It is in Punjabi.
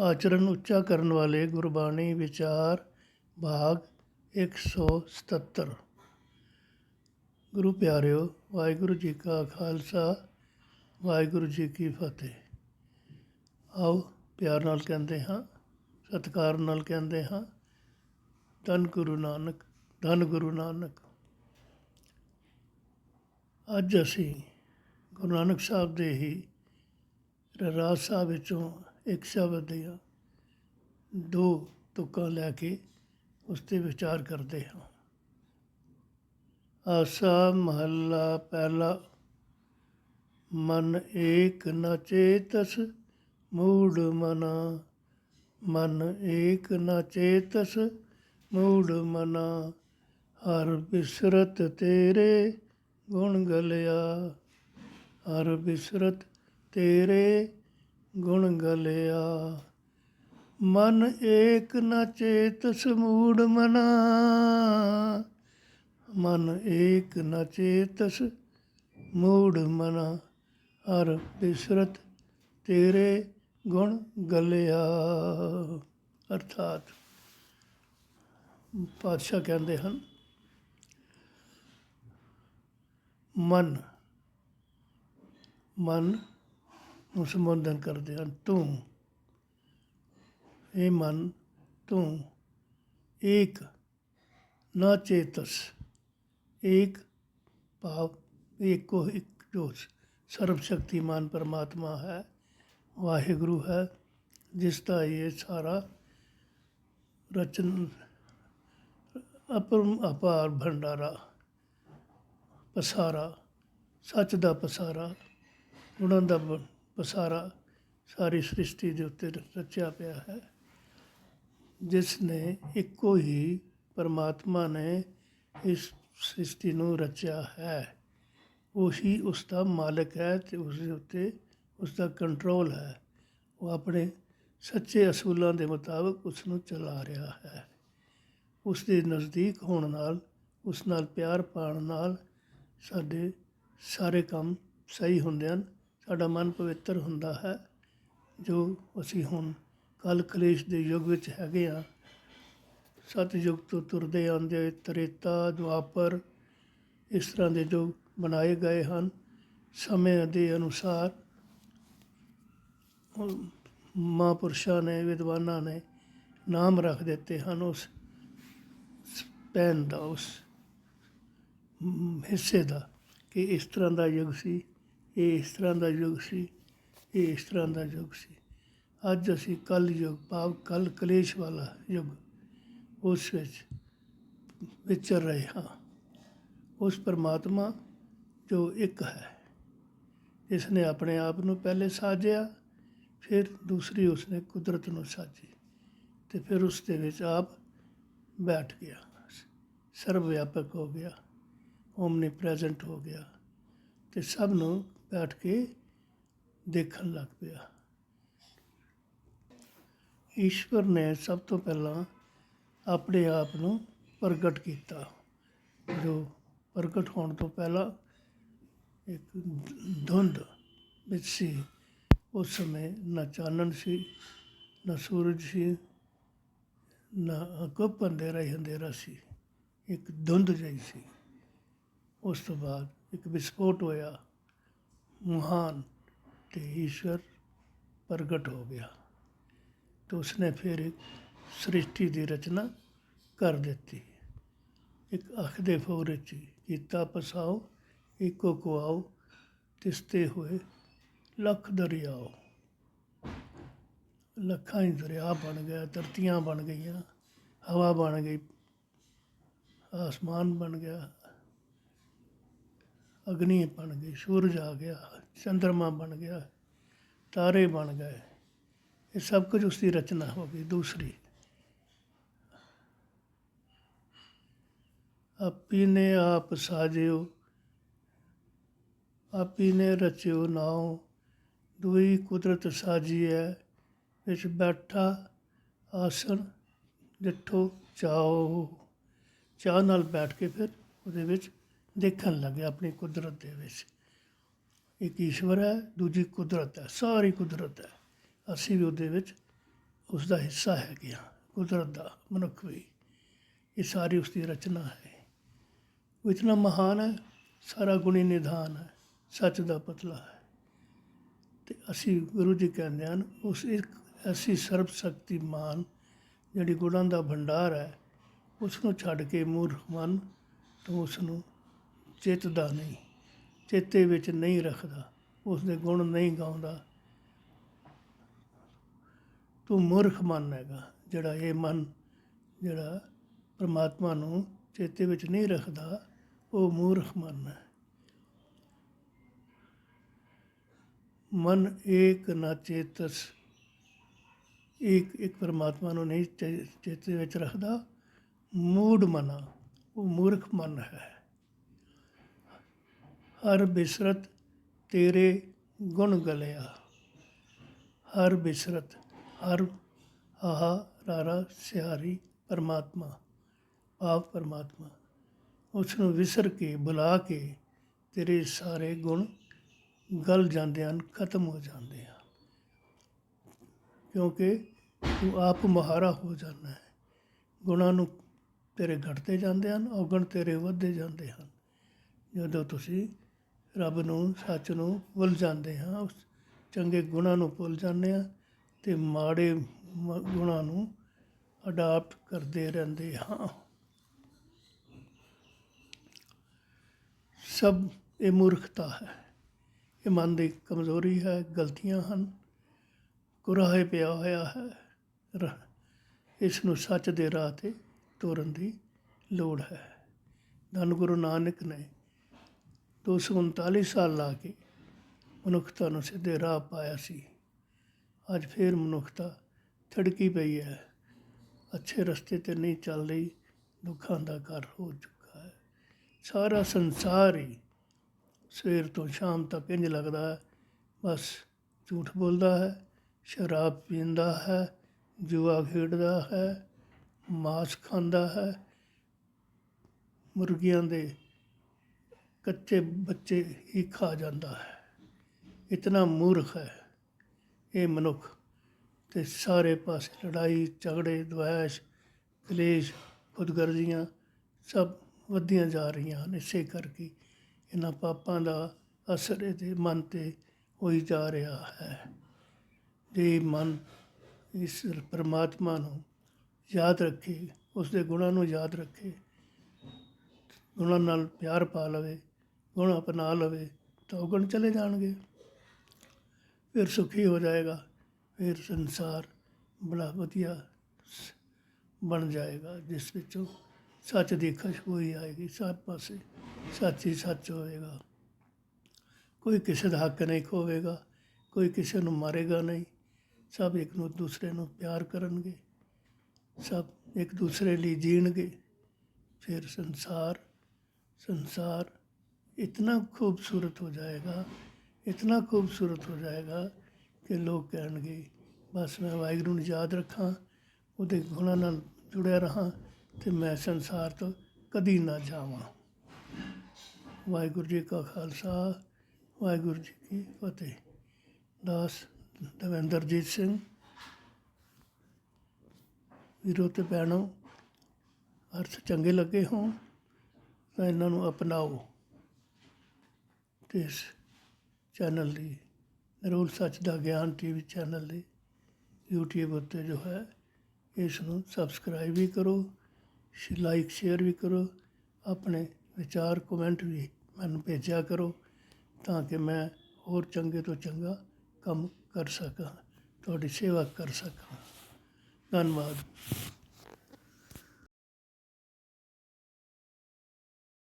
ਆਚਰਨ ਉੱਚਾ ਕਰਨ ਵਾਲੇ ਗੁਰਬਾਣੀ ਵਿਚਾਰ ਭਾਗ 177 ਗੁਰੂ ਪਿਆਰਿਓ, ਵਾਹਿਗੁਰੂ ਜੀ ਕਾ ਖਾਲਸਾ, ਵਾਹਿਗੁਰੂ ਜੀ ਕੀ ਫਤਿਹ। ਆਓ ਪਿਆਰ ਨਾਲ ਕਹਿੰਦੇ ਹਾਂ, ਸਤਿਕਾਰ ਨਾਲ ਕਹਿੰਦੇ ਹਾਂ, ਧੰਨ ਗੁਰੂ ਨਾਨਕ, ਧੰਨ ਗੁਰੂ ਨਾਨਕ। ਅੱਜ ਅਸੀਂ ਗੁਰੂ ਨਾਨਕ ਸਾਹਿਬ ਦੇ ਹੀ ਰਾਜ ਸਾਹਿਬ ਵਿੱਚੋਂ ਇੱਕ ਸ਼ਬਦ ਦੀਆਂ ਦੋ ਤੁਕਾਂ ਲੈ ਕੇ ਉਸ ਤੇ ਵਿਚਾਰ ਕਰਦੇ ਹਾਂ। ਆਸਾ ਮਹੱਲਾ ਪਹਿਲਾ, ਮਨ ਏਕ ਨ ਚੇਤਸ, ਮੂੜ ਮਨਾ, ਮਨ ਏਕ ਨ ਚੇਤਸ, ਮੂੜ ਮਨਾ, ਹਰ ਬਿਸਰਤ ਤੇਰੇ ਗੁਣ ਗਲਿਆ, ਹਰ ਬਿਸਰਤ ਤੇਰੇ ਗੁਣ ਗਲਿਆ। ਮਨ ਏਕ ਨ ਚੇਤਸ ਮੂੜ ਮਨਾ। ਮਨ ਏਕ ਨ ਚੇਤਸ ਮੂੜ ਮਨਾ। ਹਰ ਬਿਸਰਤ ਤੇਰੇ ਗੁਣ ਗਲਿਆ। ਅਰਥਾਤ ਪਾਤਸ਼ਾਹ ਕਹਿੰਦੇ ਹਨ, ਮਨ ਮਨ ਨੂੰ ਸੰਬੋਧਨ ਕਰਦੇ ਹਨ। ਤੂੰ ਇਹ ਮਨ, ਤੂੰ ਏਕ, ਨਾ ਚੇਤਸ, ਏਕ ਭਾਵ, ਏਕੋ ਇੱਕ ਜੋ ਸਰਵ ਸ਼ਕਤੀਮਾਨ ਪਰਮਾਤਮਾ ਹੈ, ਵਾਹਿਗੁਰੂ ਹੈ, ਜਿਸ ਦਾ ਇਹ ਸਾਰਾ ਰਚਨ ਅਪਰਮ ਅਪਾਰ ਭੰਡਾਰਾ, ਪਸਾਰਾ, ਸੱਚ ਦਾ ਪਸਾਰਾ, ਗੁਣਾਂ ਦਾ ਬ- ਪਸਾਰਾ ਸਾਰੀ ਸ੍ਰਿਸ਼ਟੀ ਦੇ ਉੱਤੇ ਰਚਿਆ ਪਿਆ ਹੈ। ਜਿਸ ਨੇ ਇੱਕੋ ਹੀ ਪਰਮਾਤਮਾ ਨੇ ਇਸ ਸ੍ਰਿਸ਼ਟੀ ਨੂੰ ਰਚਿਆ ਹੈ। ਉਹੀ ਉਸ ਦਾ ਮਾਲਕ ਹੈ ਤੇ ਉਸ ਦੇ ਉੱਤੇ ਉਸ ਦਾ ਕੰਟਰੋਲ ਹੈ। ਉਹ ਆਪਣੇ ਸੱਚੇ ਅਸੂਲਾਂ ਦੇ ਮੁਤਾਬਕ ਉਸ ਨੂੰ ਚਲਾ ਰਿਹਾ ਹੈ। ਉਸ ਦੇ ਨਜ਼ਦੀਕ ਹੋਣ ਨਾਲ, ਉਸ ਨਾਲ ਪਿਆਰ ਪਾਉਣ ਨਾਲ ਸਾਡੇ ਸਾਰੇ ਕੰਮ ਸਹੀ ਹੁੰਦੇ ਹਨ। ਸਾਡਾ ਮਨ ਪਵਿੱਤਰ ਹੁੰਦਾ ਹੈ, ਜੋ ਅਸੀਂ ਹੁਣ ਕਲ ਕਲੇਸ਼ ਦੇ ਯੁੱਗ ਵਿੱਚ ਹੈਗੇ ਆ ਸਤਿਯੁਗ ਤੋਂ ਤੁਰਦੇ ਆਉਂਦੇ ਹੋਏ ਤ੍ਰੇਤਾ, ਦੁਆਪਰ ਇਸ ਤਰ੍ਹਾਂ ਦੇ ਜੋ ਬਣਾਏ ਗਏ ਹਨ, ਸਮੇਂ ਦੇ ਅਨੁਸਾਰ ਉਹ ਮਹਾਂਪੁਰਸ਼ਾਂ ਨੇ, ਵਿਦਵਾਨਾਂ ਨੇ ਨਾਮ ਰੱਖ ਦਿੱਤੇ ਹਨ ਉਸ ਪੈਨ ਦਾ, ਉਸ ਹਿੱਸੇ ਦਾ ਕਿ ਇਸ ਤਰ੍ਹਾਂ ਦਾ ਯੁੱਗ ਸੀ। ਇਹ ਇਸ ਤਰ੍ਹਾਂ ਦਾ ਯੁੱਗ ਸੀ ਇਹ ਇਸ ਤਰ੍ਹਾਂ ਦਾ ਯੁੱਗ ਸੀ। ਅੱਜ ਅਸੀਂ ਕੱਲ ਯੁੱਗ, ਭਾਵ ਕਲ ਕਲੇਸ਼ ਵਾਲਾ ਯੁੱਗ, ਉਸ ਵਿੱਚ ਵਿਚਰ ਰਹੇ ਹਾਂ। ਉਸ ਪਰਮਾਤਮਾ ਜੋ ਇੱਕ ਹੈ ਜਿਸ ਨੇ ਆਪਣੇ ਆਪ ਨੂੰ ਪਹਿਲੇ ਸਾਜਿਆ, ਫਿਰ ਦੂਸਰੀ ਉਸਨੇ ਕੁਦਰਤ ਨੂੰ ਸਾਜੀ ਤੇ ਫਿਰ ਉਸ ਦੇ ਵਿੱਚ ਆਪ ਬੈਠ ਗਿਆ ਸਰਵ ਵਿਆਪਕ ਹੋ ਗਿਆ ਓਮਨੀ ਪ੍ਰੈਜ਼ੈਂਟ ਹੋ ਗਿਆ ਤੇ ਸਭ ਨੂੰ ਬੈਠ ਕੇ ਦੇਖਣ ਲੱਗ ਪਿਆ। ਈਸ਼ਵਰ ਨੇ ਸਭ ਤੋਂ ਪਹਿਲਾਂ ਆਪਣੇ ਆਪ ਨੂੰ ਪ੍ਰਗਟ ਕੀਤਾ। ਜੋ ਪ੍ਰਗਟ ਹੋਣ ਤੋਂ ਪਹਿਲਾਂ ਇੱਕ ਧੁੰਦ ਵਿੱਚ ਸੀ, ਉਸ ਸਮੇਂ ਨਾ ਚਾਨਣ ਸੀ, ਨਾ ਸੂਰਜ ਸੀ, ਨਾ ਅੱਗੋਂ ਅੰਧੇਰਾ ਹੀ ਅੰਧੇਰਾ ਸੀ, ਇੱਕ ਧੁੰਦ ਜਿਹੀ ਸੀ। ਉਸ ਤੋਂ ਬਾਅਦ ਇੱਕ ਵਿਸਫੋਟ ਹੋਇਆ। ਮਹਾਨ ਅਤੇ ਈਸ਼ਵਰ ਪ੍ਰਗਟ ਹੋ ਗਿਆ। ਤੇ ਉਸਨੇ ਫਿਰ ਇੱਕ ਸ੍ਰਿਸ਼ਟੀ ਦੀ ਰਚਨਾ ਕਰ ਦਿੱਤੀ। ਇੱਕ ਅੱਖ ਦੇ ਫੋਰੇ ਚ ਕੀਤਾ ਪਸਾਓ, ਇੱਕੋ ਕੋ ਆਓ ਤਿਸਤੇ ਹੋਏ ਲੱਖ ਦਰਿਆਓ। ਲੱਖਾਂ ਹੀ ਦਰਿਆ ਬਣ ਗਿਆ, ਧਰਤੀਆਂ ਬਣ ਗਈਆਂ, ਹਵਾ ਬਣ ਗਈ, ਆਸਮਾਨ ਬਣ ਗਿਆ ਅਗਨੀ ਬਣ ਗਈ ਸੂਰਜ ਆ ਗਿਆ ਚੰ드ਰਮਾ ਬਣ ਗਿਆ, ਤਾਰੇ ਬਣ ਗਏ। ਇਹ ਸਭ ਕੁਝ ਉਸ ਦੀ ਰਚਨਾ ਹੋ ਗਈ, ਦੂਸਰੀ। ਆਪੀ ਨੇ ਆਪ ਸਾਜਿਓ, ਆਪੀ ਨੇ ਰਚਿਓ ਨਾਉ, ਦੁਈ ਕੁਦਰਤ ਸਾਜੀ ਹੈ ਵਿੱਚ ਬੈਠਾ ਆਸਣ ਡਿਠੋ ਚਾਓ ਚਾਹ ਨਾਲ ਬੈਠ ਕੇ ਫਿਰ ਉਹਦੇ ਵਿੱਚ ਦੇਖਣ ਲੱਗੇ ਆਪਣੀ ਕੁਦਰਤ ਦੇ ਵਿੱਚ। ਇੱਕ ਈਸ਼ਵਰ ਹੈ, ਦੂਜੀ ਕੁਦਰਤ ਹੈ, ਸਾਰੀ ਕੁਦਰਤ ਹੈ। ਅਸੀਂ ਵੀ ਉਹਦੇ ਵਿੱਚ ਉਸ ਦਾ ਹਿੱਸਾ ਹੈਗੀਆਂ ਕੁਦਰਤ ਦਾ ਮਨੁੱਖ ਵੀ। ਇਹ ਸਾਰੀ ਉਸ ਦੀ ਰਚਨਾ ਹੈ। ਉਹ ਇਤਨਾ ਮਹਾਨ ਹੈ, ਸਾਰਾ ਗੁਣੀ ਨਿਧਾਨ ਹੈ, ਸੱਚ ਦਾ ਪਤਲਾ ਹੈ। ਤੇ ਅਸੀਂ ਗੁਰੂ ਜੀ ਕਹਿੰਦੇ ਹਨ, ਉਸ ਇੱਕ ਐਸੀ ਸਰਬ ਸ਼ਕਤੀਮਾਨ ਜਿਹੜੀ ਗੁਣਾਂ ਦਾ ਭੰਡਾਰ ਹੈ ਉਸ ਨੂੰ ਛੱਡ ਕੇ ਮੂਰਖ ਮਨ ਤੋਂ ਉਸ ਨੂੰ ਚੇਤਦਾ ਨਹੀਂ, ਚੇਤੇ ਵਿੱਚ ਨਹੀਂ ਰੱਖਦਾ ਉਸ ਦੇ ਗੁਣ ਨਹੀਂ ਗਾਉਂਦਾ। ਤੂੰ ਮੂਰਖ ਮਨ ਹੈਗਾ, ਜਿਹੜਾ ਇਹ ਮਨ, ਜਿਹੜਾ ਪਰਮਾਤਮਾ ਨੂੰ ਚੇਤੇ ਵਿੱਚ ਨਹੀਂ ਰੱਖਦਾ, ਉਹ ਮੂਰਖ ਮਨ ਹੈ। ਮਨ ਏਕ ਨਾ ਚੇਤਸ ਇੱਕ ਇੱਕ ਪਰਮਾਤਮਾ ਨੂੰ ਨਹੀਂ ਚੇ- ਚੇਤੇ ਵਿੱਚ ਰੱਖਦਾ, ਮੂੜ ਮਨਾ, ਉਹ ਮੂਰਖ ਮਨ ਹੈ। ਹਰ ਬਿਸਰਤ ਤੇਰੇ ਗੁਣ ਗਲਿਆ। ਹਰ ਬਿਸਰਤ, ਹਰ ਆਹਾ ਰਾਰਾ ਸਿਹਾਰੀ ਪਰਮਾਤਮਾ, ਆਪ ਪਰਮਾਤਮਾ ਉਸ ਨੂੰ ਵਿਸਰ ਕੇ, ਬੁਲਾ ਕੇ ਤੇਰੇ ਸਾਰੇ ਗੁਣ ਗਲ ਜਾਂਦੇ ਹਨ, ਖਤਮ ਹੋ ਜਾਂਦੇ ਹਨ। ਕਿਉਂਕਿ ਤੂੰ ਆਪ ਮਹਾਰਾ ਹੋ ਜਾਂਦਾ ਹੈ। ਗੁਣਾਂ ਨੂੰ ਤੇਰੇ ਘਟਦੇ ਜਾਂਦੇ ਹਨ, ਔਗਣ ਤੇਰੇ ਵੱਧਦੇ ਜਾਂਦੇ ਹਨ। ਜਦੋਂ ਤੁਸੀਂ ਰੱਬ ਨੂੰ, ਸੱਚ ਨੂੰ ਭੁੱਲ ਜਾਂਦੇ ਹਾਂ। ਉਸ ਚੰਗੇ ਗੁਣਾਂ ਨੂੰ ਭੁੱਲ ਜਾਂਦੇ ਹਾਂ ਤੇ ਮਾੜੇ ਗੁਣਾਂ ਨੂੰ ਅਡਾਪਟ ਕਰਦੇ ਰਹਿੰਦੇ ਹਾਂ। ਸਭ ਇਹ ਮੂਰਖਤਾ ਹੈ। ਇਹ ਮਨ ਦੀ ਕਮਜ਼ੋਰੀ ਹੈ, ਗਲਤੀਆਂ ਹਨ ਕੁਰਾਹੇ ਪਿਆ ਹੋਇਆ ਹੈ। ਇਸ ਨੂੰ ਸੱਚ ਦੇ ਰਾਹ ਤੇ ਤੋਰਨ ਦੀ ਲੋੜ ਹੈ। ਧੰਨ ਗੁਰੂ ਨਾਨਕ ਨੇ 239 ਸਾਲ ਲਾ ਕੇ ਮਨੁੱਖਤਾ ਨੂੰ ਸਿੱਧੇ ਰਾਹ ਪਾਇਆ ਸੀ। ਅੱਜ ਫੇਰ ਮਨੁੱਖਤਾ ਥੜਕੀ ਪਈ ਹੈ। ਅੱਛੇ ਰਸਤੇ ਤੇ ਨਹੀਂ ਚੱਲ ਰਹੀ, ਦੁੱਖਾਂ ਦਾ ਘਰ ਹੋ ਚੁੱਕਾ ਹੈ। ਸਾਰਾ ਸੰਸਾਰ ਹੀ ਸਵੇਰ ਤੋਂ ਸ਼ਾਮ ਤੱਕ ਇੰਜ ਲੱਗਦਾ ਹੈ। ਬਸ ਝੂਠ ਬੋਲਦਾ ਹੈ, ਸ਼ਰਾਬ ਪੀਂਦਾ ਹੈ, ਜੂਆ ਖੇਡਦਾ ਹੈ, ਮਾਸ ਖਾਂਦਾ ਹੈ। ਮੁਰਗੀਆਂ ਦੇ ਕੱਚੇ ਬੱਚੇ ਹੀ ਖਾ ਜਾਂਦਾ ਹੈ। ਇਤਨਾ ਮੂਰਖ ਹੈ ਇਹ ਮਨੁੱਖ ਤੇ ਸਾਰੇ ਪਾਸੇ ਲੜਾਈ, ਝਗੜੇ ਦੁਆਇਸ਼ ਕਲੇਸ਼, ਖੁਦਗਰਜ਼ੀਆਂ ਸਭ ਵੱਧਦੀਆਂ ਜਾ ਰਹੀਆਂ ਹਨ। ਇਸੇ ਕਰਕੇ ਇਹਨਾਂ ਪਾਪਾਂ ਦਾ ਅਸਰ ਇਹਦੇ ਮਨ ਤੇ ਹੋਈ ਜਾ ਰਿਹਾ ਹੈ। ਜੇ ਮਨ ਇਸ ਪਰਮਾਤਮਾ ਨੂੰ ਯਾਦ ਰੱਖੇ ਉਸ ਦੇ ਗੁਣਾਂ ਨੂੰ ਯਾਦ ਰੱਖੇ, ਗੁਣਾਂ ਨਾਲ ਪਿਆਰ ਪਾ ਲਵੇ ਗੁਣ ਅਪਣਾ ਲਵੇ ਤਾਂ ਉਹ ਗੁਣ ਚਲੇ ਜਾਣਗੇ। ਫਿਰ ਸੁਖੀ ਹੋ ਜਾਏਗਾ, ਫਿਰ ਸੰਸਾਰ ਬੜਾ ਵਧੀਆ ਬਣ ਜਾਏਗਾ, ਜਿਸ ਵਿੱਚੋਂ ਸੱਚ ਦੀ ਖੁਸ਼ਬੂ ਹੀ ਆਏਗੀ, ਸਭ ਪਾਸੇ ਸੱਚ ਹੀ ਸੱਚ ਹੋਵੇਗਾ ਕੋਈ ਕਿਸੇ ਦਾ ਹੱਕ ਨਹੀਂ ਖੋਵੇਗਾ, ਕੋਈ ਕਿਸੇ ਨੂੰ ਮਾਰੇਗਾ ਨਹੀਂ। ਸਭ ਇੱਕ ਨੂੰ ਦੂਸਰੇ ਨੂੰ ਪਿਆਰ ਕਰਨਗੇ, ਸਭ ਇੱਕ ਦੂਸਰੇ ਲਈ ਜੀਣਗੇ। ਫਿਰ ਸੰਸਾਰ ਸੰਸਾਰ इतना खूबसूरत हो जाएगा इतना खूबसूरत हो जाएगा ਕਿ ਲੋਕ ਕਹਿਣਗੇ ਬਸ ਮੈਂ ਵਾਹਿਗੁਰੂ ਨੂੰ ਯਾਦ ਰੱਖਾਂ ਉਹਦੇ ਗੁਣਾਂ ਨਾਲ ਜੁੜਿਆ ਰਹਾਂ ਤੇ ਮੈਂ ਸੰਸਾਰ ਤੋਂ ਕਦੀ ਨਾ ਜਾਵਾਂ ਵਾਹਿਗੁਰੂ ਜੀ ਕਾ ਖਾਲਸਾ ਵਾਹਿਗੁਰੂ ਜੀ ਕੀ ਫਤਿਹ ਦਾਸ ਦਵਿੰਦਰਜੀਤ ਸਿੰਘ ਵੀਰੋ ਤੇ ਭੈਣੋ ਅਰਥ ਚੰਗੇ ਲੱਗੇ ਹੋਣ ਤਾਂ ਇਹਨਾਂ ਨੂੰ ਅਪਣਾਓ ਤੇ ਇਸ ਚੈਨਲ ਦੀ ਨਿਰੋਲ ਸੱਚ ਦਾ ਗਿਆਨ ਟੀਵੀ ਚੈਨਲ ਦੀ ਯੂਟਿਊਬ ਉੱਤੇ ਜੋ ਹੈ, ਇਸ ਨੂੰ ਸਬਸਕ੍ਰਾਈਬ ਵੀ ਕਰੋ ਲਾਈਕ ਸ਼ੇਅਰ ਵੀ ਕਰੋ, ਆਪਣੇ ਵਿਚਾਰ ਕਮੈਂਟ ਵੀ ਮੈਨੂੰ ਭੇਜਿਆ ਕਰੋ ਤਾਂ ਕਿ ਮੈਂ ਹੋਰ ਚੰਗੇ ਤੋਂ ਚੰਗਾ ਕੰਮ ਕਰ ਸਕਾਂ, ਤੁਹਾਡੀ ਸੇਵਾ ਕਰ ਸਕਾਂ। ਧੰਨਵਾਦ।